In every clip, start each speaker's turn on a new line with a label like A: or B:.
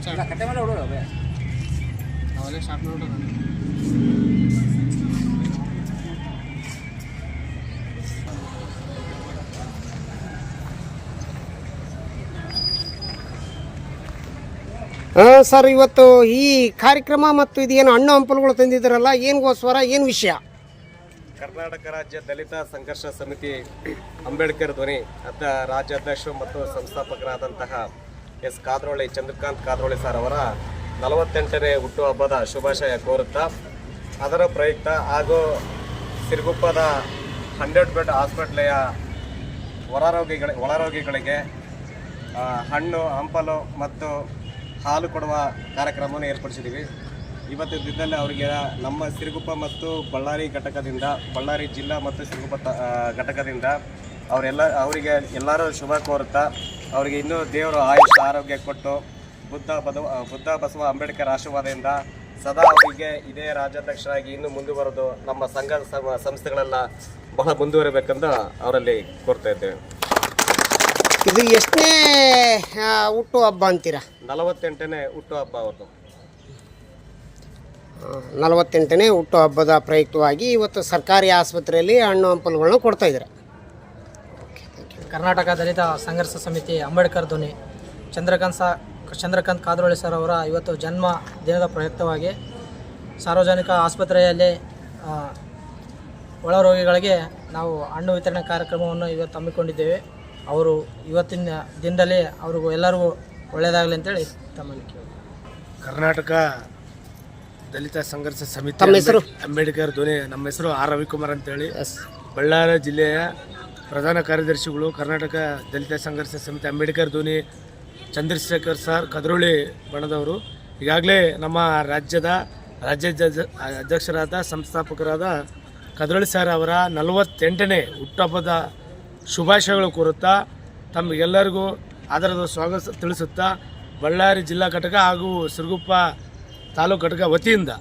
A: ಕಟ್ಟೆ ಮೇಲೆ
B: ಸ್ಟಾರ್ಟ್ ಮಾಡೋಣ
C: ಸರ್ ಇವತ್ತು ಈ ಕಾರ್ಯಕ್ರಮ ಮತ್ತು ಇದೇನು ಹಣ್ಣು ಹಂಪಲುಗಳು ತಂದಿದ್ದಾರಲ್ಲ ಏನ್ಗೋಸ್ಕರ ಏನು ವಿಷಯ?
D: ಕರ್ನಾಟಕ ರಾಜ್ಯ ದಲಿತ ಸಂಘರ್ಷ ಸಮಿತಿ ಅಂಬೇಡ್ಕರ್ ಧ್ವನಿ ಅದ ರಾಜ್ಯಾಧ್ಯಕ್ಷರು ಮತ್ತು ಸಂಸ್ಥಾಪಕರಾದಂತಹ ಎಸ್ ಕಾದ್ರೋಳಿ, ಚಂದ್ರಕಾಂತ್ ಕಾದ್ರೋಳಿ ಸರ್ ಅವರ ನಲವತ್ತೆಂಟನೇ ಹುಟ್ಟುಹಬ್ಬದ ಶುಭಾಶಯ ಕೋರುತ್ತಾ, ಅದರ ಪ್ರಯುಕ್ತ ಹಾಗೂ ಸಿರುಗುಪ್ಪದ ಹಂಡ್ರೆಡ್ ಬೆಡ್ ಆಸ್ಪತ್ರೆಯ ಹೊರರೋಗಿಗಳ ಒಳರೋಗಿಗಳಿಗೆ ಹಣ್ಣು, ಹಂಪಲು ಮತ್ತು ಹಾಲು ಕೊಡುವ ಕಾರ್ಯಕ್ರಮವನ್ನು ಏರ್ಪಡಿಸಿದ್ದೀವಿ. ಇವತ್ತಿನ ದಿನದಲ್ಲಿ ಅವರಿಗೆ ನಮ್ಮ ಸಿರುಗುಪ್ಪ ಮತ್ತು ಬಳ್ಳಾರಿ ಘಟಕದಿಂದ, ಬಳ್ಳಾರಿ ಜಿಲ್ಲಾ ಮತ್ತು ಸಿರುಗುಪ್ಪ ಘಟಕದಿಂದ ಅವರೆಲ್ಲ ಅವರಿಗೆ ಎಲ್ಲರೂ ಶುಭ ಕೋರುತ್ತಾ ಅವರಿಗೆ ಇನ್ನೂ ದೇವರು ಆಯುಷ್ ಆರೋಗ್ಯ ಕೊಟ್ಟು ಬುದ್ಧ ಬದವ ಬುದ್ಧ ಬಸವ ಅಂಬೇಡ್ಕರ್ ಆಶೀರ್ವಾದದಿಂದ ಸದಾ ಅವರಿಗೆ ಇದೇ ರಾಜ್ಯಾಧ್ಯಕ್ಷರಾಗಿ ಇನ್ನೂ ಮುಂದುವರೆದು ನಮ್ಮ ಸಂಘ ಸಂಸ್ಥೆಗಳೆಲ್ಲ ಬಹಳ ಮುಂದುವರಿಬೇಕಂತ ಅವರಲ್ಲಿ ಕೋರ್ತಾ ಇದ್ದೇವೆ.
C: ಇದು ಎಷ್ಟನೇ ಹುಟ್ಟು ಹಬ್ಬ ಅಂತೀರಾ?
D: ನಲವತ್ತೆಂಟನೇ ಹುಟ್ಟು ಹಬ್ಬ ಅವರು
C: ನಲವತ್ತೆಂಟನೇ ಹುಟ್ಟು ಹಬ್ಬದ ಪ್ರಯುಕ್ತವಾಗಿ ಇವತ್ತು ಸರ್ಕಾರಿ ಆಸ್ಪತ್ರೆಯಲ್ಲಿ ಹಣ್ಣು ಹಂಪಲುಗಳನ್ನ ಕೊಡ್ತಾ ಇದ್ದೀರಾ.
B: ಕರ್ನಾಟಕ ದಲಿತ ಸಂಘರ್ಷ ಸಮಿತಿ ಅಂಬೇಡ್ಕರ್ ಧ್ವನಿ. ಚಂದ್ರಕಾಂತ್ ಸಾ ಚಂದ್ರಕಾಂತ್ ಕಾದ್ರೋಳಿ ಸರ್ ಅವರ ಇವತ್ತು ಜನ್ಮ ದಿನದ ಪ್ರಯುಕ್ತವಾಗಿ ಸಾರ್ವಜನಿಕ ಆಸ್ಪತ್ರೆಯಲ್ಲಿ ಆ, ಒಳ ರೋಗಿಗಳಿಗೆ ನಾವು ಹಣ್ಣು ವಿತರಣೆ ಕಾರ್ಯಕ್ರಮವನ್ನು ಇವತ್ತು ಹಮ್ಮಿಕೊಂಡಿದ್ದೇವೆ. ಅವರು ಇವತ್ತಿನ ದಿನದಲ್ಲಿ ಅವ್ರಿಗೂ ಎಲ್ಲರಿಗೂ ಒಳ್ಳೆಯದಾಗಲಿ ಅಂತೇಳಿ ತಮ್ಮಲ್ಲಿ ಕೇಳಿ
E: ಕರ್ನಾಟಕ ದಲಿತ ಸಂಘರ್ಷ ಸಮಿತಿ ಅಂಬೇಡ್ಕರ್ ಧ್ವನಿ ನಮ್ಮ ಹೆಸರು ಆರ್ ರವಿಕುಮಾರ್ ಅಂತೇಳಿ. ಬಳ್ಳಾರಿ ಜಿಲ್ಲೆಯ ಪ್ರಧಾನ ಕಾರ್ಯದರ್ಶಿಗಳು, ಕರ್ನಾಟಕ ದಲಿತ ಸಂಘರ್ಷ ಸಮಿತಿ ಅಂಬೇಡ್ಕರ್ ಧ್ವನಿ ಚಂದ್ರಶೇಖರ್ ಸರ್, ಕದ್ರೋಳಿ ಬಣದವರು. ಈಗಾಗಲೇ ನಮ್ಮ ರಾಜ್ಯದ ರಾಜ್ಯ ಅಧ್ಯಕ್ಷರಾದ, ಸಂಸ್ಥಾಪಕರಾದ ಕದ್ರೋಳಿ ಸರ್ ಅವರ ನಲವತ್ತೆಂಟನೇ ಹುಟ್ಟುಹಬ್ಬದ ಶುಭಾಶಯಗಳು ಕೋರುತ್ತಾ, ತಮಗೆಲ್ಲರಿಗೂ ಆಧಾರದ ಸ್ವಾಗತ ತಿಳಿಸುತ್ತಾ, ಬಳ್ಳಾರಿ ಜಿಲ್ಲಾ ಘಟಕ ಹಾಗೂ ಸಿರುಗುಪ್ಪ ತಾಲೂಕು ಘಟಕ ವತಿಯಿಂದ,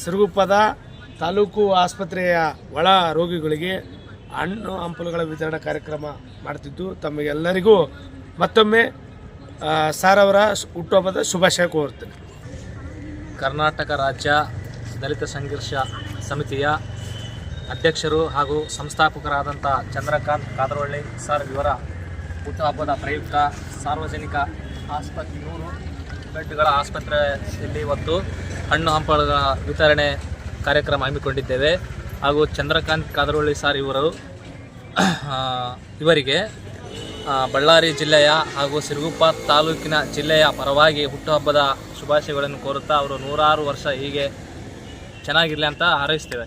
E: ಸಿರುಗುಪ್ಪದ ತಾಲೂಕು ಆಸ್ಪತ್ರೆಯ ಒಳ ರೋಗಿಗಳಿಗೆ ಹಣ್ಣು ಹಂಪಲುಗಳ ವಿತರಣಾ ಕಾರ್ಯಕ್ರಮ ಮಾಡ್ತಿದ್ದು. ತಮಗೆಲ್ಲರಿಗೂ ಮತ್ತೊಮ್ಮೆ ಸಾರವರ ಸಾರ್ ಅವರ ಹುಟ್ಟುಹಬ್ಬದ ಶುಭಾಶಯ ಕೋರ್ತೇನೆ
F: ಕರ್ನಾಟಕ ರಾಜ್ಯ ದಲಿತ ಸಂಘರ್ಷ ಸಮಿತಿಯ ಅಧ್ಯಕ್ಷರು ಹಾಗೂ ಸಂಸ್ಥಾಪಕರಾದಂಥ ಚಂದ್ರಕಾಂತ್ ಕಾದರವಳ್ಳಿ ಸರ್ ಇವರ ಹುಟ್ಟುಹಬ್ಬದ ಪ್ರಯುಕ್ತ ಸಾರ್ವಜನಿಕ ಆಸ್ಪತ್ರೆ, ನೂರು ಬೆಡ್ಗಳ ಆಸ್ಪತ್ರೆಯಲ್ಲಿ ಇವತ್ತು ಹಣ್ಣು ಹಂಪಲುಗಳ ವಿತರಣೆ ಕಾರ್ಯಕ್ರಮ ಹಮ್ಮಿಕೊಂಡಿದ್ದೇವೆ. ಹಾಗೂ ಚಂದ್ರಕಾಂತ್ ಕಾದರೊಳ್ಳಿ ಸರ್ ಇವರು ಇವರಿಗೆ ಬಳ್ಳಾರಿ ಜಿಲ್ಲೆಯ ಹಾಗೂ ಸಿರುಗುಪ್ಪ ತಾಲೂಕಿನ ಜಿಲ್ಲೆಯ ಪರವಾಗಿ ಹುಟ್ಟುಹಬ್ಬದ ಶುಭಾಶಯಗಳನ್ನು ಕೋರುತ್ತಾ ಅವರು ನೂರಾರು ವರ್ಷ ಹೀಗೆ ಚೆನ್ನಾಗಿರಲಿ ಅಂತ ಹಾರೈಸ್ತೇವೆ.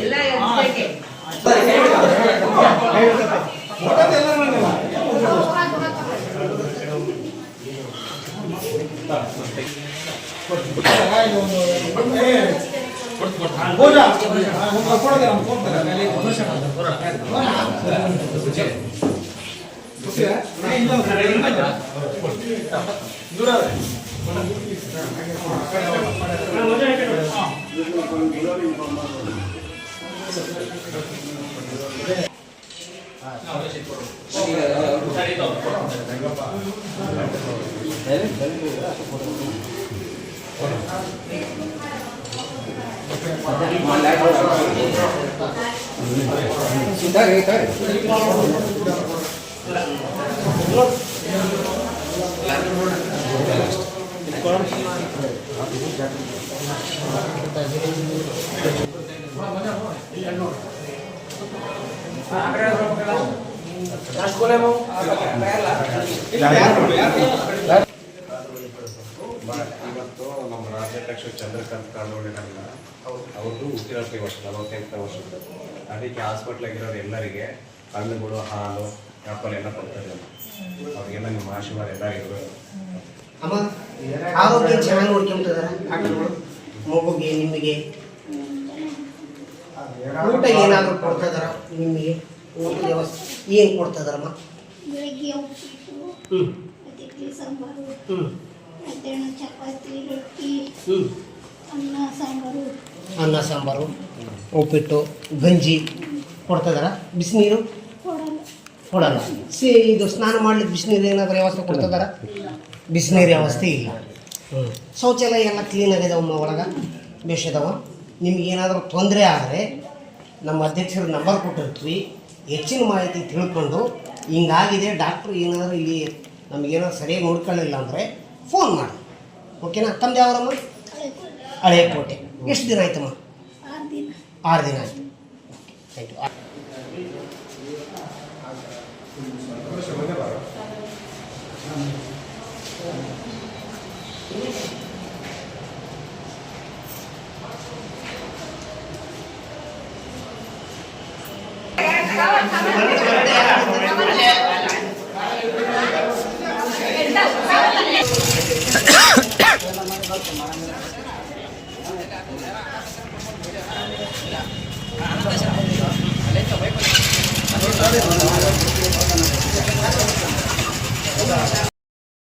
D: ಹಾಗೆ ಹೋದ ಕೊಡೋದಿಲ್ಲ ಫೋನ್ ಮೇಲೆ ದೂರ ಸರಿ ಸರಿ ಇವತ್ತು ನಮ್ಮ ರಾಜ್ಯಾಧ್ಯಕ್ಷರು ಚಂದ್ರಕಾಂತ್ ಕಾಂಡೋಳಿರಲ್ಲ ಅವ್ರದ್ದು ಹುಟ್ಟಿರೋದು ವರ್ಷ ನಲವತ್ತೆಂಟನೇ ವರ್ಷದ್ದು ಅದಕ್ಕೆ ಹಾಸ್ಪಿಟ್ಲಾಗಿರೋರು ಎಲ್ಲರಿಗೆ ಹಣ್ಣುಗಳು ಹಾಲು ಆ್ಯಪಲ್ ಎಲ್ಲ ಕೊಡ್ತಾರೆ ಅವ್ರಿಗೆಲ್ಲ ನಿಮ್ಮ ಆಶೀರ್ವಾದ ಎಲ್ಲ ಇರಬೇಕು
C: ಅಮ್ಮ ಆರೋಗ್ಯ ಚೆನ್ನಾಗಿ ನೋಡ್ಕೊಂತಿದಾರ ಡಾಕ್ಟರ್ಗಳು ಮಗುಗೆ ನಿಮಗೆ? ಊಟ ಏನಾದರೂ ಕೊಡ್ತಾ ಇದಾರ ನಿಮಗೆ? ಊಟ ವ್ಯವಸ್ಥೆ ಏನು ಕೊಡ್ತಾ ಇದಾರಮ್ಮ
A: ಬೆಳಗ್ಗೆ ಉಪ್ಪಿಟ್ಟು
C: ಹ್ಞೂ
A: ಮತ್ತು ಇಡ್ಲಿ ಸಾಂಬಾರು
C: ಹ್ಞೂ
A: ಮಧ್ಯಾಹ್ನ ಚಪಾತಿ ರೊಟ್ಟಿ
C: ಹ್ಞೂ
A: ಅನ್ನ ಸಾಂಬಾರು.
C: ಅನ್ನ, ಸಾಂಬಾರು, ಉಪ್ಪಿಟ್ಟು, ಗಂಜಿ ಕೊಡ್ತಾ ಇದಾರ ಬಿಸಿನೀರು?
A: ಕೊಡಲ್ಲ.
C: ಸಿ, ಇದು ಸ್ನಾನ ಮಾಡಲಿಕ್ಕೆ ಬಿಸಿನೀರು ಏನಾದರೂ ವ್ಯವಸ್ಥೆ ಇದಾರ ಬಿಸಿನೀರು ವ್ಯವಸ್ಥೆ ಇಲ್ಲ. ಶೌಚಾಲಯ ಎಲ್ಲ ಕ್ಲೀನ್ ಆಗಿದೆ ಒಳಗೆ? ಬೇಷದವ ನಿಮಗೇನಾದರೂ ತೊಂದರೆ ಆದರೆ ನಮ್ಮ ಅಧ್ಯಕ್ಷರ ನಂಬರ್ ಕೊಟ್ಟಿರ್ತೀವಿ. ಹೆಚ್ಚಿನ ಮಾಹಿತಿ ತಿಳ್ಕೊಂಡು ಹಿಂಗಾಗಿದೆ ಡಾಕ್ಟ್ರು ಏನಾದರೂ ಇಲ್ಲಿ ನಮಗೇನಾದ್ರು ಸರಿಯಾಗಿ ನೋಡ್ಕೊಳ್ಳಿಲ್ಲ ಅಂದರೆ ಫೋನ್ ಮಾಡಿ. ಓಕೆನಾ ತಮ್ಮದೇ ಅವರಮ್ಮ ಹಳೆಯ ಕೋಟೆ ಎಷ್ಟು ದಿನ ಆಯ್ತಮ್ಮ
A: ಆರು ದಿನ
C: ಆಯ್ತು ಆಯಿತು Thank you.